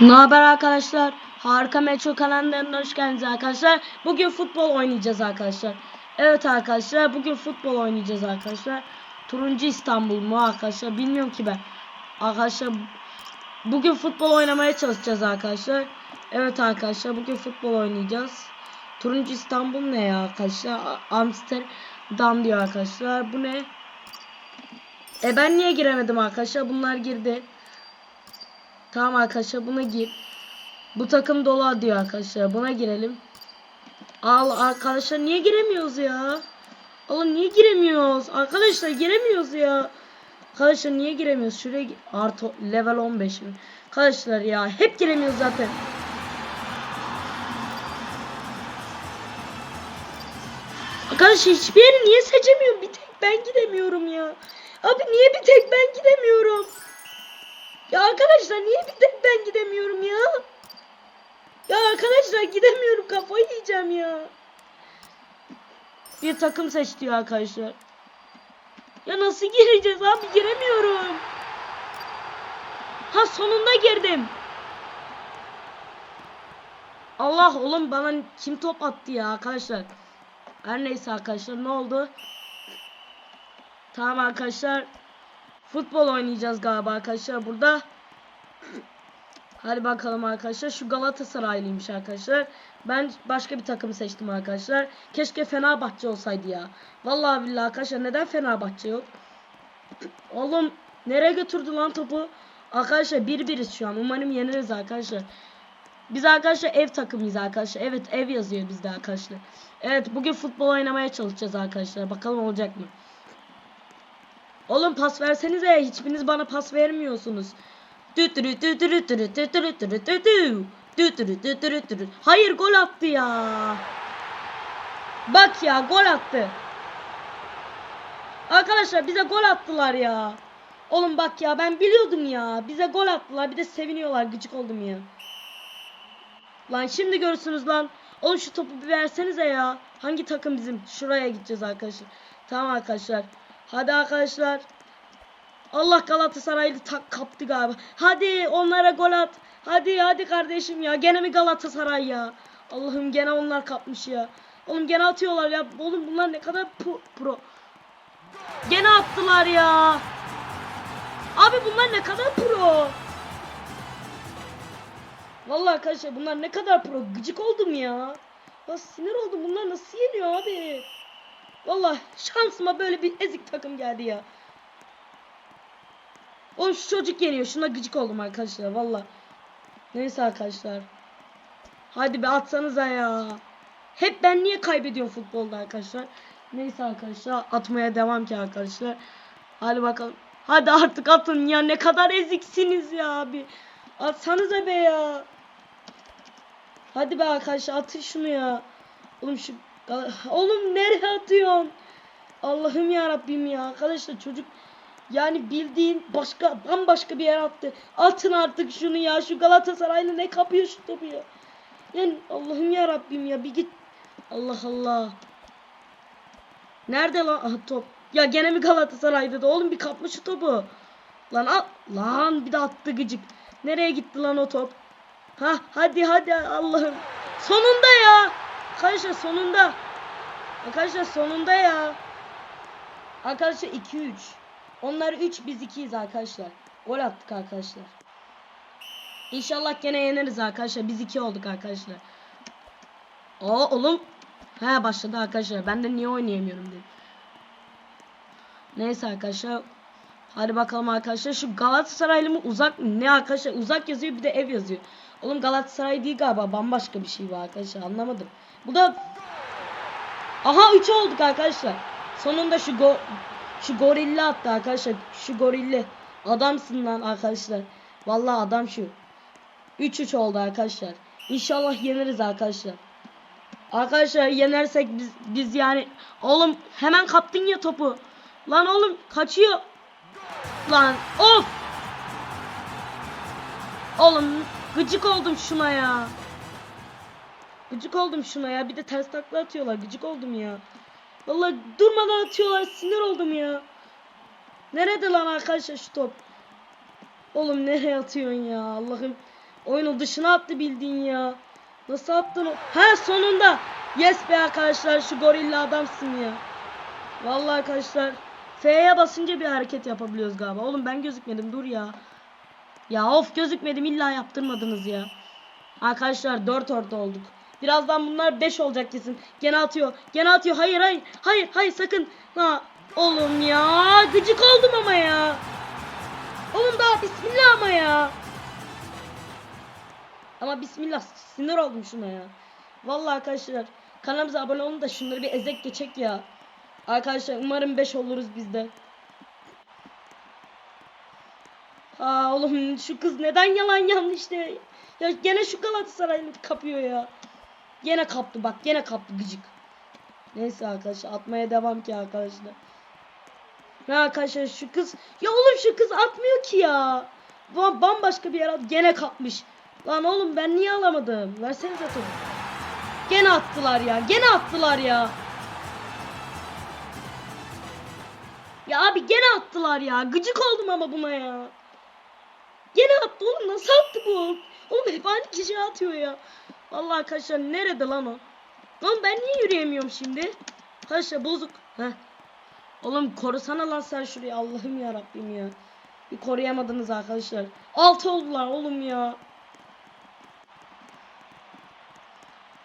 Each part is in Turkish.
Ne haber arkadaşlar? Harika Metro kanallarına hoş geldiniz arkadaşlar. Bugün futbol oynayacağız arkadaşlar. Evet arkadaşlar bugün futbol oynayacağız arkadaşlar. Turuncu İstanbul mu arkadaşlar bilmiyorum ki ben. Arkadaşlar bugün futbol oynamaya çalışacağız arkadaşlar. Evet arkadaşlar bugün futbol oynayacağız. Turuncu İstanbul ne ya arkadaşlar? Amsterdam diyor arkadaşlar. Bu ne? E ben niye giremedim arkadaşlar? Bunlar girdi. Tamam arkadaşlar buna gir. Bu takım dolu diyor arkadaşlar. Buna girelim. Al arkadaşlar niye giremiyoruz ya? Oğlum niye giremiyoruz? Arkadaşlar giremiyoruz ya. Arkadaşlar niye giremiyoruz? Şuraya artı level 15 mi? Arkadaşlar ya hep giremiyoruz zaten. Arkadaşlar hiçbir yeri niye seçemiyorum? Bir tek ben gidemiyorum ya. Abi niye bir tek ben gidemiyorum? Ya arkadaşlar niye bir tek ben gidemiyorum ya? Ya arkadaşlar gidemiyorum kafayı yiyeceğim ya. Bir takım seç diyor arkadaşlar. Ya nasıl gireceğiz abi giremiyorum. Ha sonunda girdim. Allah oğlum bana kim top attı ya arkadaşlar. Her neyse arkadaşlar ne oldu? Tamam arkadaşlar. Futbol oynayacağız galiba arkadaşlar burada. Hadi bakalım arkadaşlar. Şu Galatasaraylıymış arkadaşlar. Ben başka bir takım seçtim arkadaşlar. Keşke Fenerbahçe olsaydı ya. Vallahi billahi arkadaşlar neden Fenerbahçe yok? Oğlum nereye götürdü lan topu? Arkadaşlar bir biriz şu an. Umarım yeniriz arkadaşlar. Biz arkadaşlar ev takımıyız arkadaşlar. Evet ev yazıyor bizde arkadaşlar. Evet bugün futbol oynamaya çalışacağız arkadaşlar. Bakalım olacak mı? Oğlum pas versenize. Hiçbiriniz bana pas vermiyorsunuz. Hayır gol attı ya. Bak ya gol attı. Arkadaşlar bize gol attılar ya. Oğlum bak ya ben biliyordum ya. Bize gol attılar bir de seviniyorlar. Gıcık oldum ya. Lan şimdi görürsünüz lan. Oğlum şu topu bir versenize ya. Hangi takım bizim? Şuraya gideceğiz arkadaşlar. Tamam arkadaşlar. Hadi arkadaşlar. Allah Galatasaraylı tak kaptı galiba. Hadi onlara gol at. Hadi hadi kardeşim ya. Gene mi Galatasaray ya? Allah'ım gene onlar kapmış ya. Oğlum gene atıyorlar ya. Oğlum bunlar ne kadar pro. Gene attılar ya. Abi bunlar ne kadar pro. Vallahi arkadaşlar bunlar ne kadar pro. Gıcık oldum ya. Ya sinir oldum. Bunlar nasıl yeniyor abi? Vallahi şansıma böyle bir ezik takım geldi ya. O şu çocuk yeniyor. Şuna gıcık oldum arkadaşlar. Vallahi. Neyse arkadaşlar. Hadi be atsanıza ya. Hep ben niye kaybediyorum futbolda arkadaşlar? Neyse arkadaşlar atmaya devam ki arkadaşlar. Hadi bakalım. Hadi artık atın ya ne kadar eziksiniz ya abi. Atsanıza be ya. Hadi be arkadaşlar atın şunu ya. Oğlum şu oğlum nereye atıyorsun? Allah'ım ya Rabbim ya. Arkadaşlar çocuk yani bildiğin başka bambaşka bir yer attı. Atın artık şunu ya. Şu Galatasaraylı ne kapıyor şu topu ya. Yani Allah'ım ya Rabbim ya bir git. Allah Allah. Nerede lan Aha, top? Ya gene mi Galatasaray'da da oğlum bir kapma şu topu. Lan al. Lan bir de attı gıcık. Nereye gitti lan o top? Ha hadi hadi Allah'ım. Sonunda ya. Arkadaşlar sonunda. Arkadaşlar sonunda ya. Arkadaşlar 2-3. Onlar 3 biz 2'yiz arkadaşlar. Gol attık arkadaşlar. İnşallah gene yeneriz arkadaşlar. Biz 2 olduk arkadaşlar. Aa oğlum. He başladı arkadaşlar. Ben de niye oynayamıyorum dedim. Neyse arkadaşlar. Hadi bakalım arkadaşlar. Şu Galatasaraylı mı uzak mı? Ne arkadaşlar? Uzak yazıyor bir de ev yazıyor. Oğlum Galatasaray değil galiba. Bambaşka bir şey var arkadaşlar. Anlamadım. Bu da Aha 3 olduk arkadaşlar. Sonunda şu go şu gorilla attı arkadaşlar. Şu gorilla. Adamsın lan arkadaşlar. Vallahi adam şu. 3-3 oldu arkadaşlar. İnşallah yeneriz arkadaşlar. Arkadaşlar yenersek biz biz yani oğlum hemen kaptın ya topu. Lan oğlum kaçıyor. Lan of. Oğlum gıcık oldum şuna ya. Gıcık oldum şuna ya. Bir de ters takla atıyorlar. Gıcık oldum ya. Vallahi durmadan atıyorlar. Sinir oldum ya. Nerede lan arkadaşlar şu top? Oğlum nereye atıyorsun ya Allah'ım. Oyunu dışına attı bildiğin ya. Nasıl attın? Ha sonunda. Yes be arkadaşlar şu gorilla adamsın ya. Vallahi arkadaşlar F'ye basınca bir hareket yapabiliyoruz galiba. Oğlum ben gözükmedim dur ya. Ya of gözükmedim illa yaptırmadınız ya. Arkadaşlar 4 orta olduk. Birazdan bunlar 5 olacak kesin. Gene atıyor. Gene atıyor. Hayır hayır. Hayır hayır sakın. Ha oğlum ya. Gıcık oldum ama ya. Oğlum daha bismillah ama ya. Ama bismillah sinir oldum şuna ya. Vallahi arkadaşlar kanalımıza abone olun da şunları bir ezek geçek ya. Arkadaşlar umarım 5 oluruz biz de. Aa oğlum şu kız neden yalan yanlış de. Ya gene şu Galatasaray'ı kapıyor ya. Gene kaptı bak gene kaptı gıcık. Neyse arkadaşlar atmaya devam ki arkadaşlar. Ya arkadaşlar şu kız ya oğlum şu kız atmıyor ki ya. Ba- Bambaşka bir yer at gene kapmış. Lan oğlum ben niye alamadım? Versenize topu. Gene attılar ya. Gene attılar ya. Ya abi gene attılar ya. Gıcık oldum ama buna ya. Gene attı oğlum nasıl attı bu? Oğlum hep aynı kişi atıyor ya. Vallahi arkadaşlar nerede lan o? Lan ben niye yürüyemiyorum şimdi? Arkadaşlar bozuk. Heh. Oğlum korusana lan sen şurayı Allah'ım ya Rabbim ya. Bir koruyamadınız arkadaşlar. Altı oldular oğlum ya.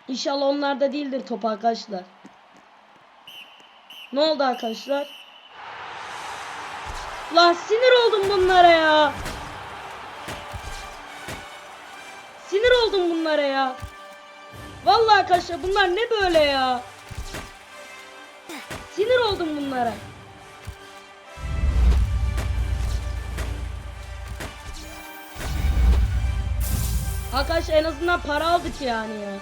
İnşallah onlarda değildir top arkadaşlar. Ne oldu arkadaşlar? Lan sinir oldum bunlara ya. Sinir oldum bunlara ya. Vallahi arkadaşlar bunlar ne böyle ya? Sinir oldum bunlara. Arkadaşlar en azından para aldık yani ya.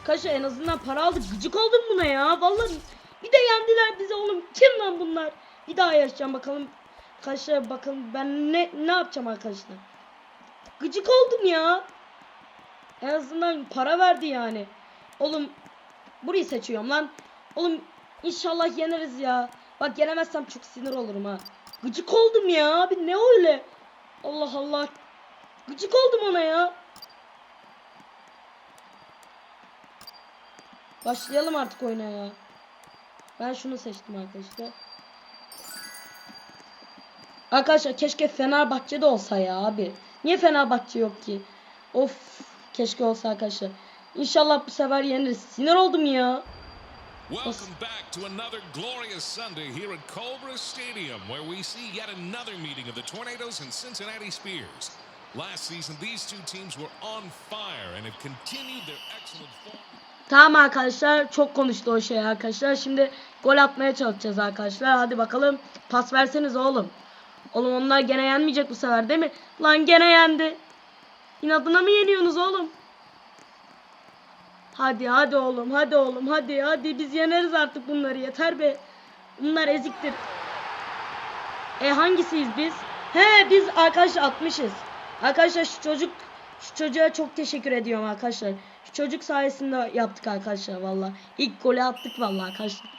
Arkadaşlar en azından para aldık. Gıcık oldum buna ya. Vallahi bir de yendiler bize oğlum. Kim lan bunlar? Bir daha yaşayacağım bakalım. Arkadaşlar bakalım ben ne ne yapacağım arkadaşlar. Gıcık oldum ya. En azından para verdi yani. Oğlum burayı seçiyorum lan. Oğlum inşallah yeneriz ya. Bak yenemezsem çok sinir olurum ha. Gıcık oldum ya abi ne öyle. Allah Allah. Gıcık oldum ona ya. Başlayalım artık oyuna ya. Ben şunu seçtim arkadaşlar. Arkadaşlar keşke Fenerbahçe'de olsa ya abi. Niye Fenerbahçe yok ki? Of keşke olsa arkadaşlar. İnşallah bu sefer yeniriz. Sinir oldum ya. Welcome back to another glorious Sunday here at Cobra Stadium, where we see yet another meeting of the Tornadoes and Cincinnati Spears. Last season, these two teams were on fire and have continued their excellent form. Tamam arkadaşlar çok konuştu o şey arkadaşlar. Şimdi gol atmaya çalışacağız arkadaşlar. Hadi bakalım pas verseniz oğlum. Oğlum onlar gene yenmeyecek bu sefer değil mi? Lan gene yendi. İnadına mı yeniyorsunuz oğlum? Hadi hadi oğlum hadi oğlum hadi hadi biz yeneriz artık bunları yeter be. Bunlar eziktir. E hangisiyiz biz? He biz arkadaşlar atmışız. Arkadaşlar şu çocuk şu çocuğa çok teşekkür ediyorum arkadaşlar. Şu çocuk sayesinde yaptık arkadaşlar valla. İlk golü attık valla arkadaşlar.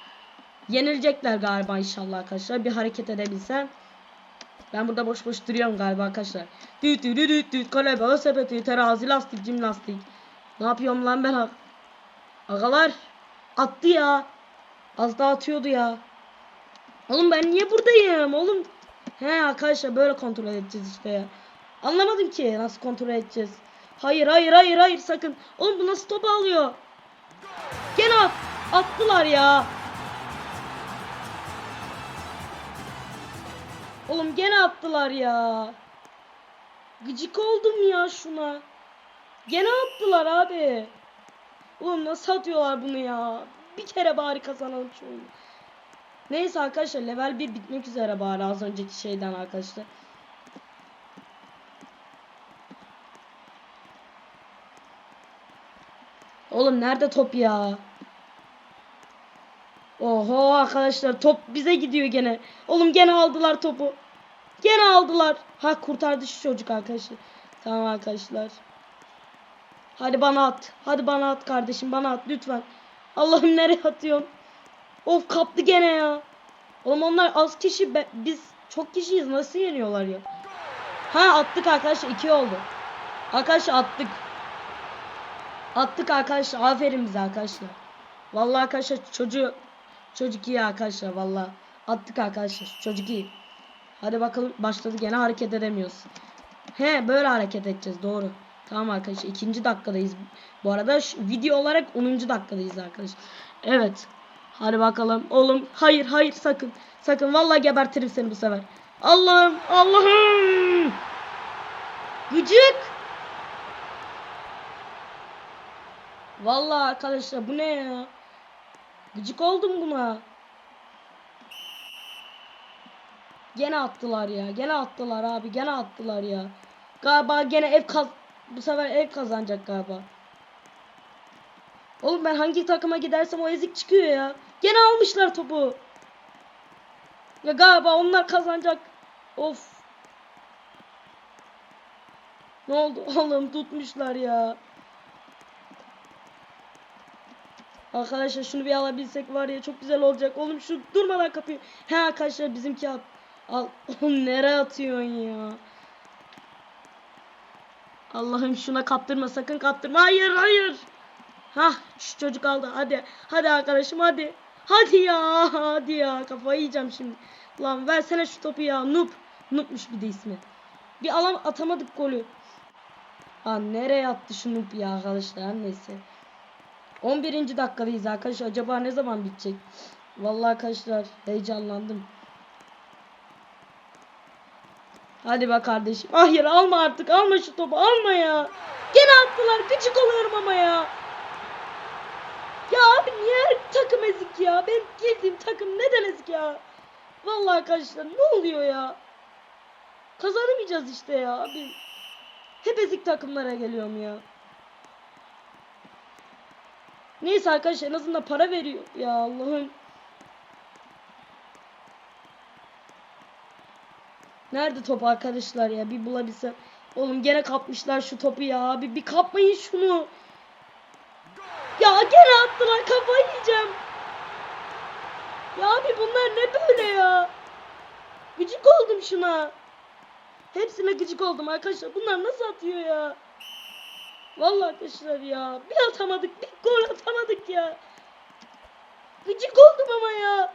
Yenilecekler galiba inşallah arkadaşlar. Bir hareket edebilsem. Ben burada boş boş duruyorum galiba arkadaşlar. Düt düt düt düt düt kale bağı sepeti terazi lastik jimnastik. Ne yapıyorum lan ben? ha- Agalar attı ya. Az daha atıyordu ya. Oğlum ben niye buradayım oğlum? He arkadaşlar böyle kontrol edeceğiz işte ya. Anlamadım ki nasıl kontrol edeceğiz. Hayır hayır hayır hayır sakın. Oğlum bu nasıl topu alıyor? Gene at. Attılar ya. Oğlum gene attılar ya. Gıcık oldum ya şuna. Gene attılar abi. Oğlum nasıl atıyorlar bunu ya? Bir kere bari kazanalım şu. Neyse arkadaşlar level 1 bitmek üzere bari az önceki şeyden arkadaşlar. Oğlum nerede top ya? Oho arkadaşlar top bize gidiyor gene. Oğlum gene aldılar topu. Gene aldılar. Ha kurtardı şu çocuk arkadaşlar. Tamam arkadaşlar. Hadi bana at. Hadi bana at kardeşim bana at lütfen. Allah'ım nereye atıyorsun? Of kaptı gene ya. Oğlum onlar az kişi be- biz çok kişiyiz nasıl yeniyorlar ya? Ha attık arkadaşlar 2 oldu. Arkadaşlar attık. Attık arkadaşlar. Aferin bize arkadaşlar. Vallahi arkadaşlar çocuğu çocuk iyi arkadaşlar vallahi. Attık arkadaşlar. Çocuk iyi. Hadi bakalım başladı gene hareket edemiyoruz. He böyle hareket edeceğiz doğru. Tamam arkadaşlar ikinci dakikadayız. Bu arada video olarak 10. dakikadayız arkadaşlar. Evet. Hadi bakalım. Oğlum hayır hayır sakın. Sakın vallahi gebertirim seni bu sefer. Allah'ım Allah'ım. Gıcık. Vallahi arkadaşlar bu ne ya? Gıcık oldum buna. Gene attılar ya. Gene attılar abi. Gene attılar ya. Galiba gene ev kaz bu sefer ev kazanacak galiba. Oğlum ben hangi takıma gidersem o ezik çıkıyor ya. Gene almışlar topu. Ya galiba onlar kazanacak. Of. Ne oldu oğlum tutmuşlar ya. Arkadaşlar şunu bir alabilsek var ya çok güzel olacak. Oğlum şu durmadan kapıyı. He arkadaşlar bizimki at. Al. Oğlum nereye atıyorsun ya? Allah'ım şuna kaptırma sakın kaptırma. Hayır hayır. Hah şu çocuk aldı. Hadi. Hadi arkadaşım hadi. Hadi ya. Hadi ya. Kafayı yiyeceğim şimdi. Lan versene şu topu ya. Noob. Noob'muş bir de ismi. Bir alam atamadık golü. Ha nereye attı şu noob ya arkadaşlar. Neyse. 11. dakikadayız arkadaşlar. Acaba ne zaman bitecek? Vallahi arkadaşlar heyecanlandım. Hadi be kardeşim. Hayır alma artık. Alma şu topu. Alma ya. Gene attılar. Gıcık oluyorum ama ya. Ya abi niye takım ezik ya? Benim girdiğim takım neden ezik ya? Vallahi arkadaşlar ne oluyor ya? Kazanamayacağız işte ya abi. Hep ezik takımlara geliyorum ya. Neyse arkadaşlar en azından para veriyor. Ya Allah'ım. Nerede top arkadaşlar ya bir bulabilsem. Oğlum gene kapmışlar şu topu ya abi bir kapmayın şunu. Ya gene attılar kafayı yiyeceğim. Ya abi bunlar ne böyle ya? Gıcık oldum şuna. Hepsine gıcık oldum arkadaşlar. Bunlar nasıl atıyor ya? Vallahi arkadaşlar ya. Bir atamadık. Bir gol atamadık ya. Gıcık oldum ama ya.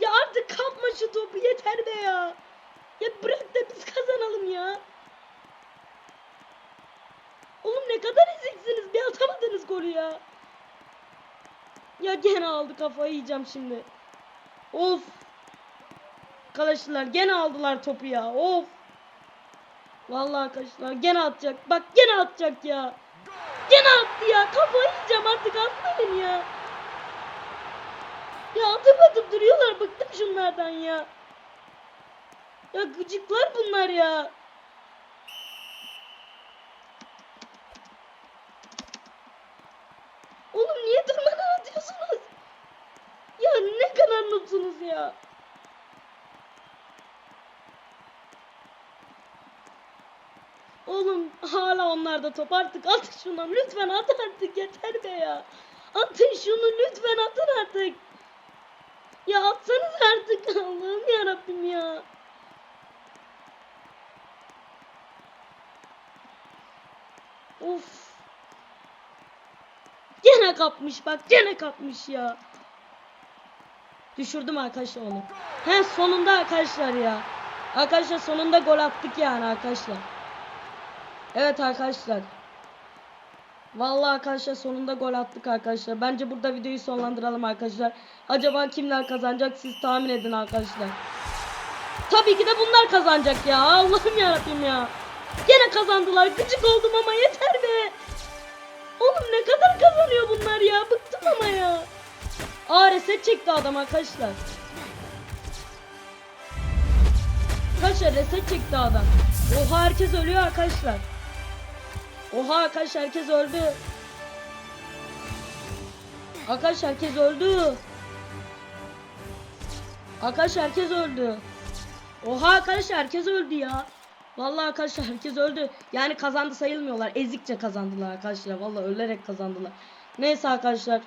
Ya artık kapma şu topu yeter be ya. Ya bırak da biz kazanalım ya. Oğlum ne kadar eziksiniz. Bir atamadınız golü ya. Ya gene aldı kafayı yiyeceğim şimdi. Of. Arkadaşlar gene aldılar topu ya. Of. Vallahi arkadaşlar gene atacak. Bak gene atacak ya. Gene attı ya. Kafayı yiyeceğim artık atmayın ya. Ya atıp atıp duruyorlar. Bıktım şunlardan ya. Ya gıcıklar bunlar ya. Oğlum niye durmadan atıyorsunuz? Ya ne kadar noobsunuz ya. Oğlum hala onlarda top artık at şunu lütfen at artık yeter be ya. Atın şunu lütfen atın artık. Ya atsanız artık Allah'ım ya Rabbim ya. Of. Gene kapmış bak gene kapmış ya. Düşürdüm arkadaşlar onu. He sonunda arkadaşlar ya. Arkadaşlar sonunda gol attık yani arkadaşlar. Evet arkadaşlar. Vallahi arkadaşlar sonunda gol attık arkadaşlar. Bence burada videoyu sonlandıralım arkadaşlar. Acaba kimler kazanacak siz tahmin edin arkadaşlar. Tabii ki de bunlar kazanacak ya. Allah'ım yarabbim ya. Gene kazandılar. Gıcık oldum ama yeter be. Oğlum ne kadar kazanıyor bunlar ya. Bıktım ama ya. Reset çekti adam arkadaşlar. Arkadaşlar reset çekti adam. Oha herkes ölüyor arkadaşlar. Oha arkadaşlar herkes öldü. Arkadaşlar herkes öldü. Arkadaşlar herkes öldü. Oha arkadaşlar herkes öldü ya. Vallahi arkadaşlar herkes öldü. Yani kazandı sayılmıyorlar. Ezikçe kazandılar arkadaşlar. Vallahi ölerek kazandılar. Neyse arkadaşlar.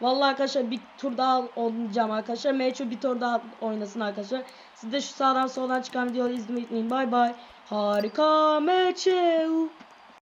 Vallahi arkadaşlar bir tur daha oynayacağım arkadaşlar. Meçhul bir tur daha oynasın arkadaşlar. Siz de şu sağdan soldan çıkan videoları izlemeyi unutmayın. Bay bay. Harika Meçhul.